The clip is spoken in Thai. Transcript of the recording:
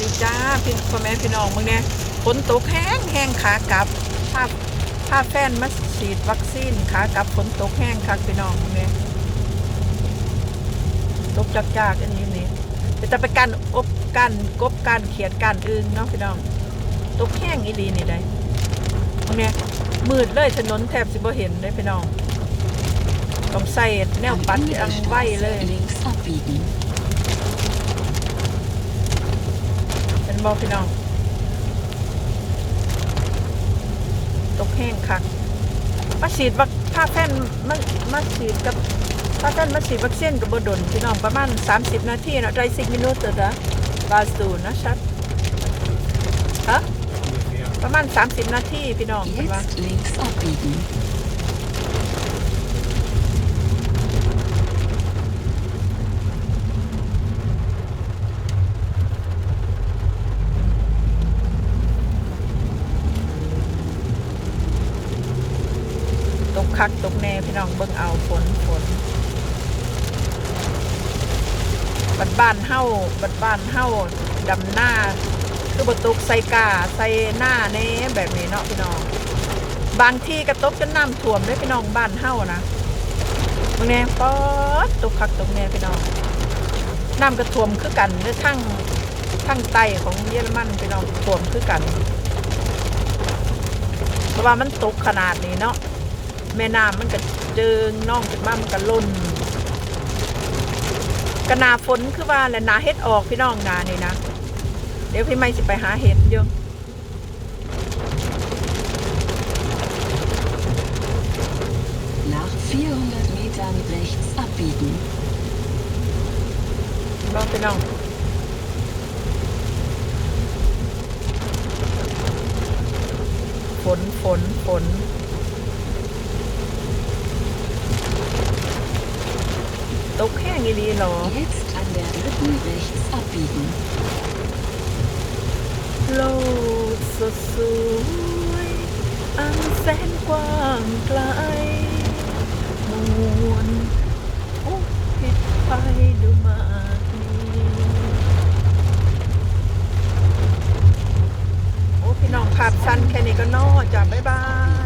ดีจ้าพี่พ่อแม่พี่น้องมึงเนี่ยฝนตกแห้งแห้งขากลับภาพภาพแฟนมาฉีดวัคซีนขากลับฝนตกแห้งคักพี่น้องมึงเนี่ยตกจากจากๆอันนี้นี่จะไปกันอบกันกบกันเขียดกันอื่นเนาะพี่น้องตกแห้งอีหลีนี่ได้มึงเนี่ยมืดเลยถนนแทบสิบ่เห็นเลยพี่น้องต้องใส่แนวปัดอังไว้เลย Straße links abbiegen. เป็น บอพี่น้อง ตกแห้งคักมาฉีดวัคผ้าแผ่นมามาฉีดกับผ้าแผ่นมาฉีดวัคซีนกับบดนพี่น้องประมาณ 30 นาทีเนาะได้สิบมินิตเด้อบาสูนะชัดฮะประมาณ 30 นาทีพี่น้องเห็นว่า Jetzt links abbiegen. ตก คักตกแน่พี่น้องเบิ่งเอาฝนฝนบัดบ้านเฮาบัดบ้านเฮาดำหน้า คือบตกใส่กาใส่หน้าเน่แบบนี้เนาะพี่น้อง บางที่กระตกจนน้ำท่วมเลยพี่น้องบ้านเฮานะบางแน่ป๊อดตกคักตกแน่พี่น้องน้ำกระท่วมคือกันเด้อทั้งทั้งไตของเยอรมันพี่น้องท่วมคือกันเพราะว่ามันตกขนาดนี้เนาะ แม่น้ำมันก็เจิงน่องขึ้นมามันก็ล้นกระนาฝนคือว่าแหละนาเฮ็ดออกพี่น้องนานี่นะ เดี๋ยวพี่ไม่สิไปหาเห็ดอยู่ Nach 400 Metern rechts abbiegen. น้องพี่น้องฝนฝนฝน okay, Angelina. Jetzt an der dritten rechts abbiegen. โลกสดสวยอันแวาบิดไปดูมากมีโอ้พี่น้องภาพสั้นแค่นี้ก็นอจ้ะบ๊ายบาย